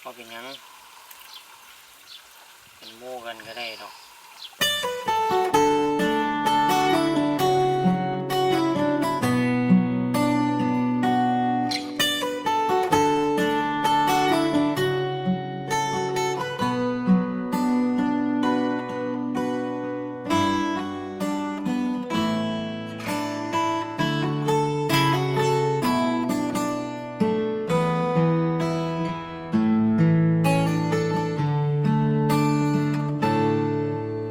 พอเป็นยังเป็นโม่กันก็ได้ดอก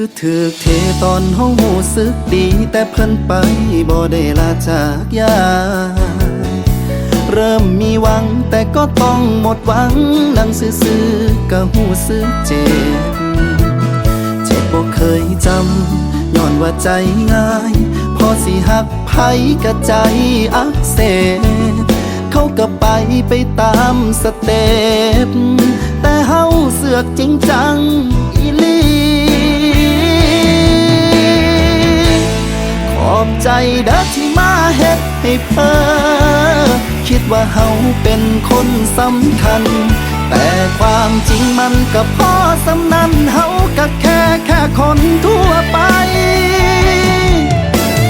คือถือเทตอนห้องหูสึกดี แต่เพิ่นไปบ่ได้ลาจากยาเริ่มมีหวังแต่ก็ต้องหมดหวัง นั่งซื่อๆก็หูสึกเจ็บ เจ็บบ่เคยจำย้อนว่าใจง่าย พอสิหักไผกะใจอักเสบเขาก็ไปไปตามสเต็ปแต่เฮาเสือกจริงจัง เด้อที่มาเฮ็ดให้เพ้อคิดว่าเฮาเป็นคนสำคัญ แต่ความจริงมันก็พอสำนันเฮาก็แค่แค่คนทั่วไป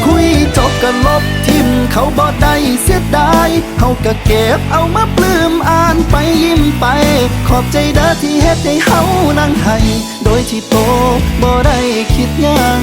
คุยจบก็ลบทิมเขาบ่ได้เสียดายเฮาก็เก็บเอามาปลื้มอ่านไปยิ้มไป ขอบใจเด้อที่เฮ็ดให้เฮานั่งให้โดยที่โตบ่ได้คิดยัง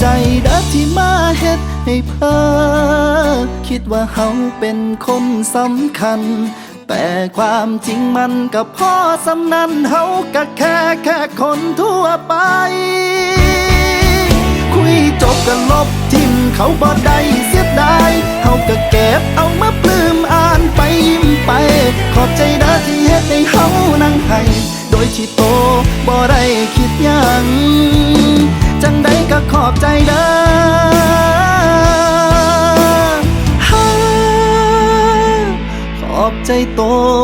ใจเด้อที่มาเฮ็ดให้เพ้อคิดว่าเฮาเป็นคนสำคัญ แต่ความจริงมันก็พอสำนันเฮาก็แค่แค่คนทั่วไป คุยจบกันลบทิมเขาบ่ได้เสียดายเฮาก็เก็บเอามาปลื้มอ่านไปยิ้มไป ขอบใจเด้อที่เฮ็ดให้เฮานั่งให้โดยที่โตบ่ได้คิดยัง ฮ่า